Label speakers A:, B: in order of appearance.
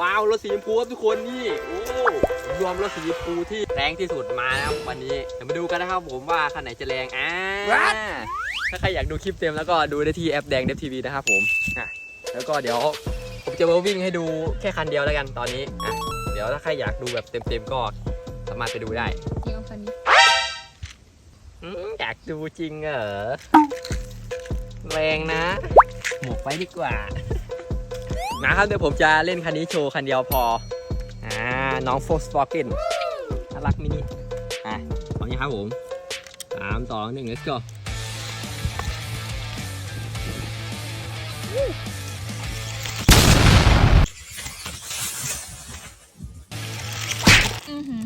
A: ว้าวรถสีชมพูครับทุกคนนี่โอ้รวมรถสีชมพูที่แรงที่สุดมาแล้ววันนี้เดี๋ยวมาดูกันนะครับผมว่าคันไหนจะแรงอ่าถ้าใครอยากดูคลิปเต็มแล้วก็ดูได้ที่แอปแดงเดฟทีวีนะครับผมอะแล้วก็เดี๋ยวผมจะมาวิ่งให้ดูแค่คันเดียวแล้วกันตอนนี้อะเดี๋ยวถ้าใครอยากดูแบบเต็มๆก็สามารถไปดูได้
B: เกี่ยวคันนี้
A: อืมอยากดูจริงเหรอแรงนะ หมกไปดีกว่า นะครับเดี๋ยวผมจะเล่นคันนี้โชว์คันเดียวพอ อ่า น้องโฟสปอร์กินน่ารักมินิอะพร้อมยังครับผมสามสองหนึ่ง let's go
B: อือหือ